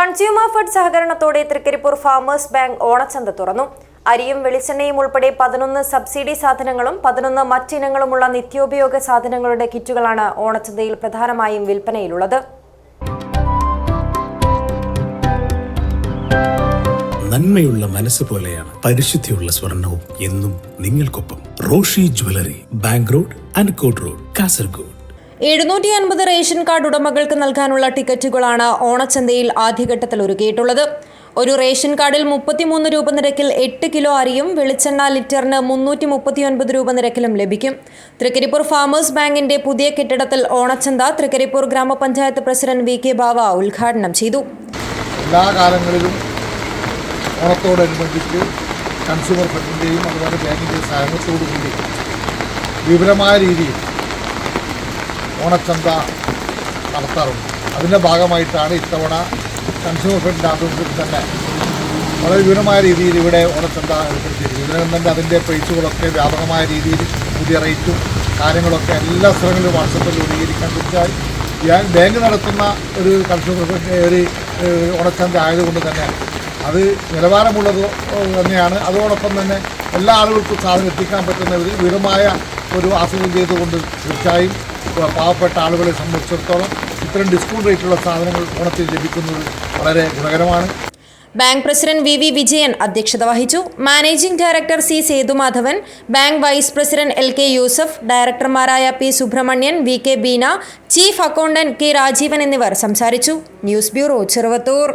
Consumer fed സഹകരണത്തോടെ Trikaripur farmers bank ഓണച്ചന്ത തുറന്നു. അരിയും വെളിച്ചെണ്ണയും ഉൾപ്പെടെ പതിനൊന്ന് സബ്സിഡി സാധനങ്ങളും പതിനൊന്ന് മറ്റിനങ്ങളുമുള്ള നിത്യോപയോഗ സാധനങ്ങളുടെ കിറ്റുകളാണ് ഓണച്ചന്തയിൽ പ്രധാനമായും വിൽപ്പനയിലുള്ളത്. നന്മയുള്ള മനസ്സ് പോലെയാണ് പരിശുദ്ധിയുള്ള സ്വർണവും എന്നും നിങ്ങൾക്കൊപ്പം റോഷി ജ്വല്ലറി ബാങ്ക് റോഡ് അൻകോട്ട് റോഡ് കാസർഗോഡ്. എഴുന്നൂറ്റി അൻപത് റേഷൻ കാർഡ് ഉടമകൾക്ക് നൽകാനുള്ള ടിക്കറ്റുകളാണ് ഓണച്ചന്തയിൽ ആദ്യഘട്ടത്തിൽ ഒരുക്കിയിട്ടുള്ളത്. ഒരു റേഷൻ കാർഡിൽ മുപ്പത്തിമൂന്ന് രൂപ നിരക്കിൽ എട്ട് കിലോ അരിയും വെളിച്ചെണ്ണ ലിറ്ററിന് മുന്നൂറ്റി മുപ്പത്തിയൊൻപത് രൂപ നിരക്കിലും ലഭിക്കും. തൃക്കരിപ്പൂർ ഫാമേഴ്സ് ബാങ്കിന്റെ പുതിയ കെട്ടിടത്തിൽ ഓണച്ചന്ത തൃക്കരിപ്പൂർ ഗ്രാമപഞ്ചായത്ത് പ്രസിഡന്റ് വി കെ ബാവ ഉദ്ഘാടനം ചെയ്തു. എല്ലാ കാലങ്ങളിലും ഓണത്തോടനുബന്ധിച്ച് കൺസ്യൂമർ ഫണ്ടിന്റെയും അതുപോലെ ബാങ്കിന്റെയും സഹകരണത്തോടുകൂടി വിപുലമായ രീതിയിൽ ഓണച്ചന്ത നടത്താറുണ്ട്. അതിന്റെ ഭാഗമായിട്ടാണ് ഇത്തവണ കൺസ്യൂമർ ഫെഡിന്റെ ആഭിമുഖ്യത്തിൽ തന്നെ വളരെ വിപുലമായ രീതിയിൽ ഇവിടെ ഓണച്ചന്ത ഏർപ്പെടുത്തിയിരിക്കുന്നത് ഇതിനകം തന്നെ അതിന്റെ പ്രൈസുകളൊക്കെ വ്യാപകമായ രീതിയിൽ പുതിയ റേറ്റും കാര്യങ്ങളൊക്കെ എല്ലാ സ്ഥലങ്ങളിലും വാട്സപ്പിൽ രൂപീകരിക്കാൻ തീർച്ചയായും ഞാൻ ബാങ്ക് നടത്തുന്ന ഒരു കൺസ്യൂമർ ഒരു ഓണച്ചന്ത ആയതുകൊണ്ട് തന്നെ അത് നിലവാരമുള്ളത് തന്നെയാണ്. അതോടൊപ്പം തന്നെ എല്ലാ ആളുകൾക്കും സാധനം എത്തിക്കാൻ പറ്റുന്ന ഒരു വിപുലമായ ഒരു ആസൂത്രണം ചെയ്തുകൊണ്ട് തീർച്ചയായും പാവപ്പെട്ട ആളുകളെ സംബന്ധിച്ചിടത്തോളം ഇത്തരം ഡിസ്കൗണ്ട് റേറ്റുള്ള സാധനങ്ങൾ ഓണത്തിൽ ലഭിക്കുന്നത് വളരെ ഗുണകരമാണ്. Bank president V V Vijayan അധ്യക്ഷത വഹിച്ചു. Managing director C Sethumadhavan bank vice president L K Yusuf ഡയറക്ടർമാരായ P Subramanian V K Beena chief accountant K Rajeevan എന്നിവർ സംസാരിച്ചു. News bureau Cheruvathur.